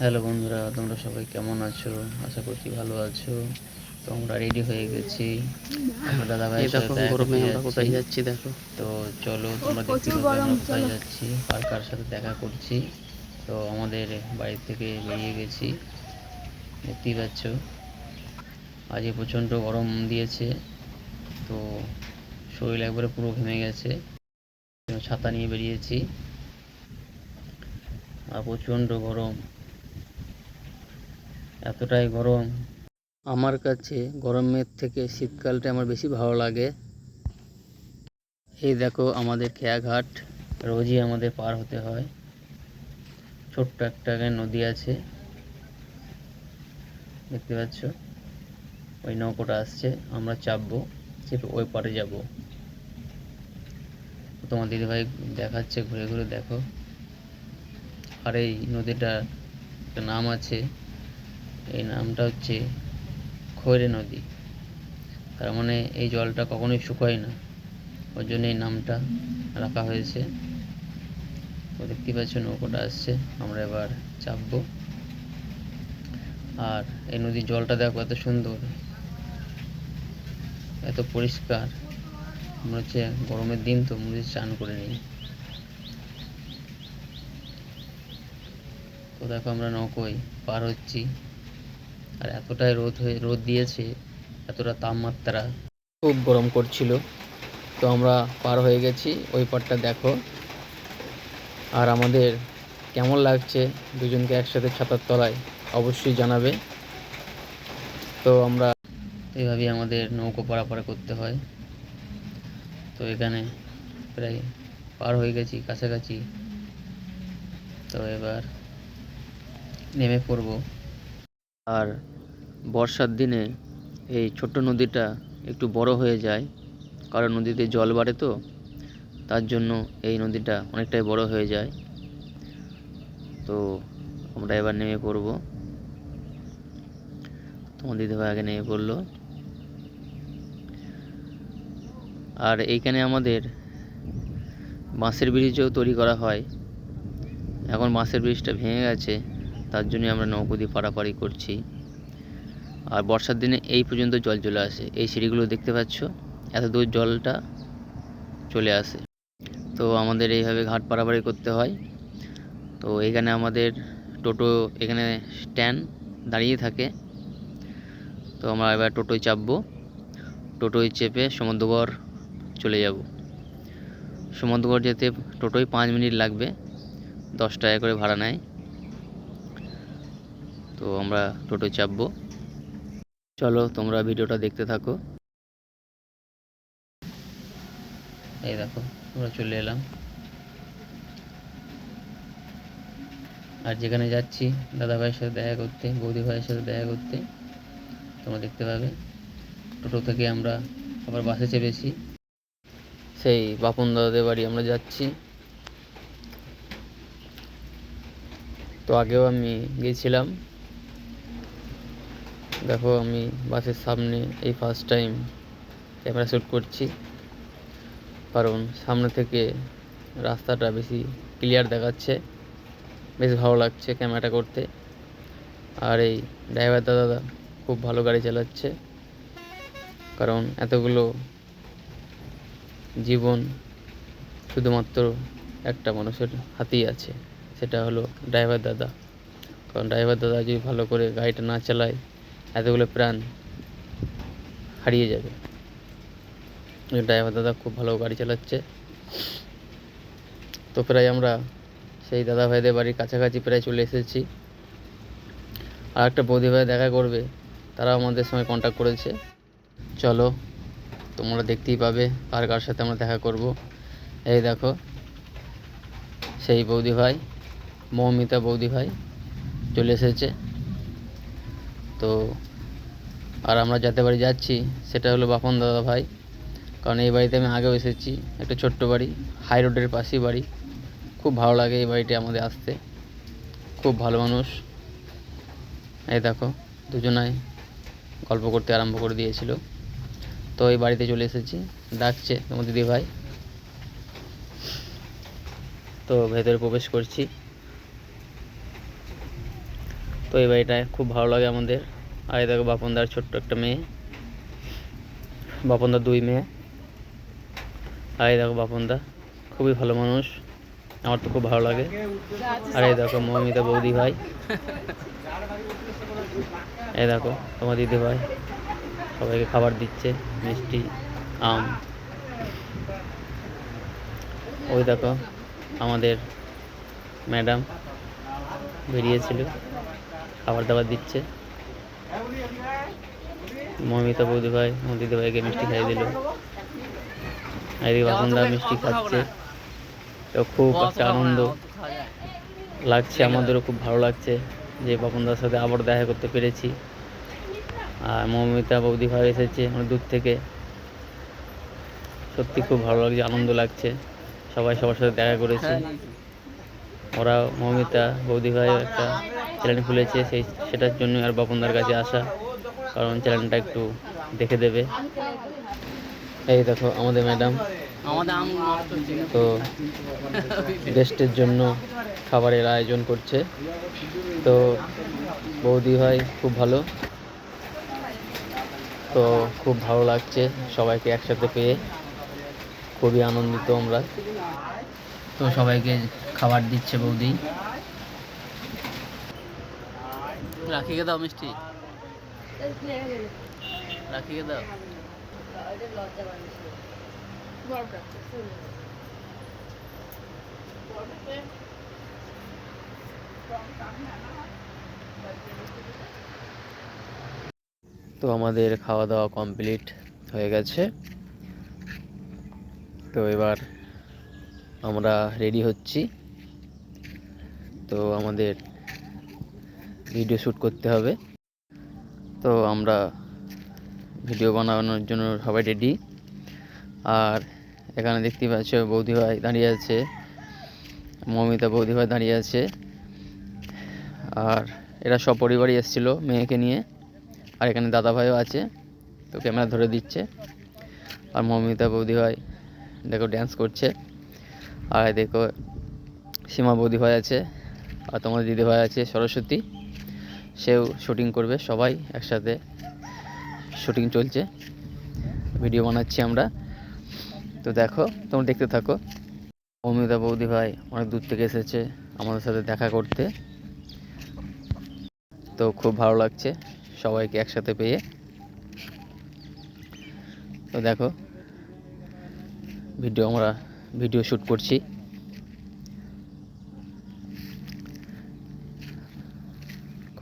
Hello বন্ধুরা তোমরা সবাই কেমন আছো? আশা করছি ভালো আছো। তো আমরা রেডি হয়ে গেছি। আমরা দাদা ভাই গরমে আমরা কোথায় যাচ্ছি দেখো। তো চলো তোমরা দেখতে পাবে আমরা কোথায় যাচ্ছি কার কার সাথে দেখা করছি। তো আমাদের বাড়ি থেকে বেরিয়ে গেছি। দেখতেই পাচ্ছ আজকে প্রচণ্ড গরম দিয়েছে। তো শরীর একবারে পুরো ঘেমে গেছে। ছাতা নিয়ে বেরিয়েছি। আর প্রচণ্ড গরম। এতটাই গরম। আমার কাছে গরমের থেকে শীতকালটা আমার বেশি ভালো লাগে। এই দেখো আমাদের খেয়াঘাট। রোজই আমাদের পার হতে হয়। ছোট্ট একটা নদী আছে। দেখতে পাচ্ছ? ওই নৌকোটা আসছে। আমরা চাপবো চেপে ওই পারে যাব। তোমার দিদিভাই দেখাচ্ছে ঘুরে ঘুরে দেখো। আর এই নদীটা একটা নাম আছে এই নামটা হচ্ছে খৈরে নদী। তার মানে এই জলটা কখনোই শুকায় না। ওর জন্য এই নামটা রাখা হয়েছে। তো দেখতে পাচ্ছ নৌকোটা আসছে। আমরা এবার চাপবো। আর এই নদীর জলটা দেখো এত সুন্দর, এত পরিষ্কার। মনে হচ্ছে গরমের দিন তো, মনে চান করে নিই। তো দেখো আমরা নৌকোয় পার হচ্ছি। আর এতটাই রোদ হয়ে রোদ দিয়েছে এতটা তাপমাত্রা। খুব গরম করছিল। তো আমরা পার হয়ে গেছি ওই পারটা দেখো। আর আমাদের কেমন লাগছে দুজনকে একসাথে ছাতার তলায় অবশ্যই জানাবে। তো আমরা এইভাবেই আমাদের নৌকো পারাপার করতে হয়। তো এখানে প্রায় পার হয়ে গেছি কাছাকাছি। তো এবার নেমে পড়ব। আর বর্ষার দিনে এই ছোট্ট নদীটা একটু বড় হয়ে যায়। কারণ নদীতে জল বাড়ে তো, তার জন্য এই নদীটা অনেকটাই বড় হয়ে যায়। তো আমরা এবার নেমে পড়ব। তোমার দিদিভাই আগে নেমে পড়ল। আর এইখানে আমাদের বাঁশের ব্রিজও তৈরি করা হয়। এখন বাঁশের ব্রিজটা ভেঙে গেছে, তার জন্য আমরা নৌকো দিয়ে পারাপারি করছি। আর বর্ষার দিনে এই পর্যন্ত জল চলে আসে। এই সিঁড়িগুলো দেখতে পাচ্ছ? এত দূর জলটা চলে আসে। তো আমাদের এইভাবে ঘাট পারাপারি করতে হয়। তো এখানে আমাদের টোটো এখানে স্ট্যান্ড দাঁড়িয়ে থাকে। তো আমরা এবার টোটোয় চাপবো। টোটোয় চেপে সমুদ্রগড় চলে যাব। সমুদ্রগড় যেতে টোটোয় পাঁচ মিনিট লাগবে। দশ টাকা করে ভাড়া নেয়। তো আমরা টোটো চাপবো। চলো তোমরা ভিডিওটা দেখতে থাকো। এই দেখো, আমরা চলে এলাম। আর যেখানে যাচ্ছি দাদা ভাইয়ের সাথে দেখা করতে বৌদি ভাইয়ের সাথে দেখা করতে, তোমরা দেখতে পাবে। টোটো থেকে আমরা আবার বাসে চেপেছি। সেই বাপন দাদাদের বাড়ি আমরা যাচ্ছি। তো আগেও আমি গিয়েছিলাম দেখো আমি বাসের সামনে এই ফার্স্ট টাইম ক্যামেরা শ্যুট করছি। কারণ সামনে থেকে রাস্তাটা বেশি ক্লিয়ার দেখাচ্ছে। বেশ ভালো লাগছে ক্যামেরাটা করতে। আর এই ড্রাইভার দাদা খুব ভালো গাড়ি চালাচ্ছে। কারণ এতগুলো জীবন শুধুমাত্র একটা মানুষের হাতেই আছে, সেটা হলো ড্রাইভার দাদা। কারণ ড্রাইভার দাদা যদি ভালো করে গাড়িটা না চালায় এতগুলো প্রাণ হারিয়ে যাবে। ড্রাইভার দাদা খুব ভালো গাড়ি চালাচ্ছে। তো প্রায় আমরা সেই দাদা ভাইদের বাড়ির কাছাকাছি প্রায় চলে এসেছি। আর একটা বৌদি ভাই দেখা করবে, তারাও আমাদের সঙ্গে কন্ট্যাক্ট করেছে। চলো, তোমরা দেখতেই পাবে কার কার সাথে আমরা দেখা করব। এই দেখো, সেই বৌদি ভাই, মৌমিতা বৌদি ভাই চলে এসেছে। তো আর আমরা যাতে বাড়ি যাচ্ছি, সেটা হলো বাপন দাদা ভাই। কারণ এই বাড়িতে আমি আগেও এসেছি, একটা ছোট্ট বাড়ি, হাই রোডের পাশেই বাড়ি। খুব ভালো লাগে এই বাড়িটি আমাদের আসতে। খুব ভালো মানুষ। এই দেখো দুজনায় গল্প করতে আরম্ভ করে দিয়েছিল। তো এই বাড়িতে চলে এসেছি। ডাকছে তোমার দিদি ভাই তো ভেতরে প্রবেশ করছি। তো এই বাড়িটায় খুব ভালো লাগে আমাদের। আর দেখো বাপনদার ছোট্ট একটা মেয়ে। বাপনদার দুই মেয়ে। আর দেখো বাপনদা, খুবই ভালো মানুষ। আমার তো খুব ভালো লাগে। আর এই দেখো মৌমিতা বৌদি ভাই। এই দেখো তোমার দিদি ভাই, সবাইকে খাবার দিচ্ছে, মিষ্টি, আম। ওই দেখো আমাদের ম্যাডাম বেরিয়েছিল। খাবার দাবার দিচ্ছে। মমিতা বৌদি ভাই আমার দিদি ভাইকে মিষ্টি খাইয়ে দিল। এদিকে বাসনদা মিষ্টি খাচ্ছে। তো খুব একটা আনন্দ। লাগছে আমাদেরও খুব ভালো লাগছে যে বাপনদার সাথে আবার দেখা করতে পেরেছি। আর মমিতা বৌদি ভাই এসেছে অনেক দূর থেকে। সত্যি খুব ভালো লাগছে আনন্দ লাগছে। সবাই সবার সাথে দেখা করেছে। ওরা মমিতা বৌদি ভাই একটা চ্যানেল খুলেছে সেই সেটার জন্য আর বাপনদার কাছে আসা কারণ চ্যানেলটা একটু দেখে দেবে। এই দেখো আমাদের ম্যাডাম। তো গেস্টের জন্য খাবারের আয়োজন করছে। তো বৌদি ভাই খুব ভালো। তো খুব ভালো লাগছে সবাইকে একসাথে পেয়ে। খুবই আনন্দিত আমরা। তো সবাইকে খাবার দিচ্ছে বৌদি। রাখিকে দাও, মিষ্টি। রাখিকে দাও। তো আমাদের খাওয়া দাওয়া কমপ্লিট হয়ে গেছে। তো এবার আমরা রেডি হচ্ছি। তো আমাদের ভিডিও শ্যুট করতে হবে। তো আমরা ভিডিও বানানোর জন্য সবাই রেডি আর এখানে দেখতে পাচ্ছ বৌদি ভাই দাঁড়িয়ে আছে। মমিতা বৌদি ভাই দাঁড়িয়ে আছে। আর এরা সপরিবারই এসেছিল মেয়েকে নিয়ে। আর এখানে দাদা ভাইও আছে, তো ক্যামেরা ধরে দিচ্ছে। আর মমিতা বৌদি ভাই দেখো ড্যান্স করছে। আর দেখো সীমা বৌদি ভাই আছে, আর তোমার দিদি ভাই আছে সরস্বতী। সেও শুটিং করবে, সবাই একসাথে শুটিং চলছে। ভিডিও বানাচ্ছি আমরা। তো দেখো, তোমরা দেখতে থাকো। অমিতা বৌদি ভাই অনেক দূর থেকে এসেছে আমাদের সাথে দেখা করতে। তো খুব ভালো লাগছে সবাইকে একসাথে পেয়ে। তো দেখো, ভিডিও আমরা, ভিডিও শ্যুট করছি।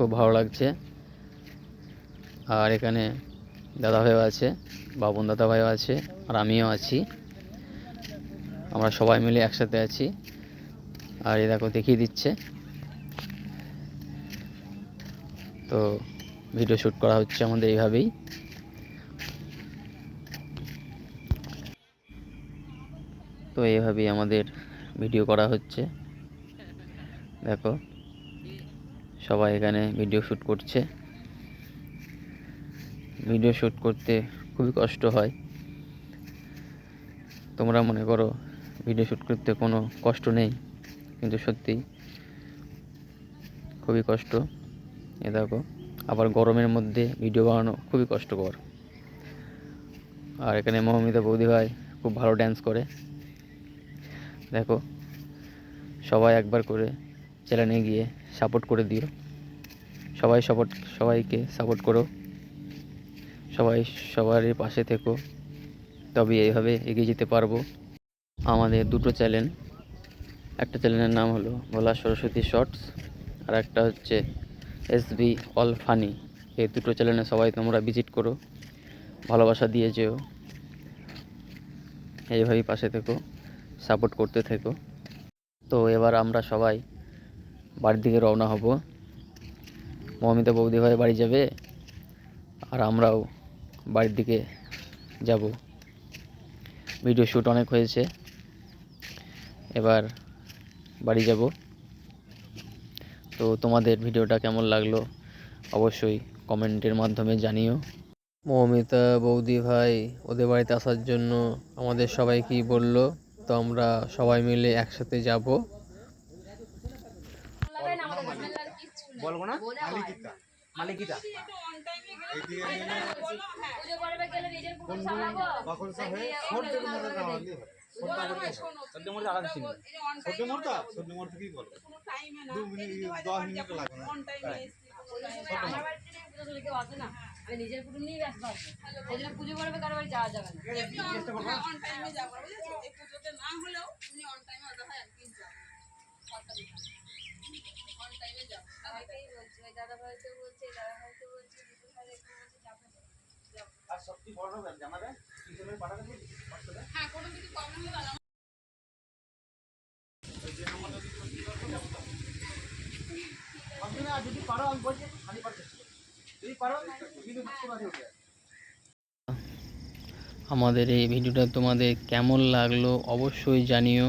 খুব ভালো লাগছে। আর এখানে দাদা ভাইও আছে, বাবন দাদা ভাইও আছে, আর আমিও আছি। আমরা সবাই মিলে একসাথে আছি। আর এ দেখো, দেখিয়ে দিচ্ছে। তো ভিডিও শ্যুট করা হচ্ছে আমাদের এইভাবেই। তো এইভাবেই আমাদের ভিডিও করা হচ্ছে। দেখো। সবাই এখানে ভিডিও শ্যুট করছে। ভিডিও শ্যুট করতে খুবই কষ্ট হয়। তোমরা মনে করো ভিডিও শ্যুট করতে কোনো কষ্ট নেই, কিন্তু সত্যি খুবই কষ্ট। এ দেখো, আবার গরমের মধ্যে ভিডিও বানানো খুবই কষ্টকর। আর এখানে মহমিতা বৌদি ভাই খুব ভালো ড্যান্স করে। দেখো, সবাই একবার করে চ্যানেলে গিয়ে সাপোর্ট করে দিও। সবাই সাপোর্ট সবাইকে সাপোর্ট করো। সবাই সবারই পাশে থেকো। তবে এইভাবে এগিয়ে যেতে পারব। আমাদের দুটো চ্যানেল। একটা চ্যানেলের নাম হলো ভোলা সরস্বতী শর্টস, আর একটা হচ্ছে এসবি অল ফানি। এই দুটো চ্যানেলে সবাই তোমরা ভিজিট করো, ভালোবাসা দিয়ে যেও। এইভাবেই পাশে থেকো সাপোর্ট করতে থেকো। তো এবার আমরা সবাই বাড়ির দিকে রওনা হব। মমিতা বৌদি ভাই বাড়ি যাবে আর আমরাও বাড়ির দিকে যাব। ভিডিও শ্যুট অনেক হয়েছে। এবার বাড়ি যাব। তো তোমাদের ভিডিওটা কেমন লাগল অবশ্যই কমেন্টের মাধ্যমে জানিও। মৌমিতা বৌদি ভাই, ওদের বাড়িতে আসার জন্য আমাদের সবাই কি বলল? তো আমরা সবাই মিলে একসাথে যাব। বলব না? মালিকিতা। মালিকিতা এইদিকে গেলে পুজো করবে গেলে নিজের সব হয়ে? আমি নিজের কুটুম নিয়ে ব্যস্ত আছি। সেই জন্য পুজো করবে কারও বাড়ি যাওয়া যাবে না। আমাকেই বলছে ওই দাদা ভাইকে বলছে এই দাদা ভাইকে বলছে দিদি ভাইকে যাবে না। আর সত্যি বড় হবে জানাবে কীভাবে পাঠাবে। যদি পারো আমি বলছি খালি পারছ যদি পারো কিন্তু বুঝতে পারি ওকে। আমাদের এই ভিডিওটা তোমাদের কেমন লাগল অবশ্যই জানিও।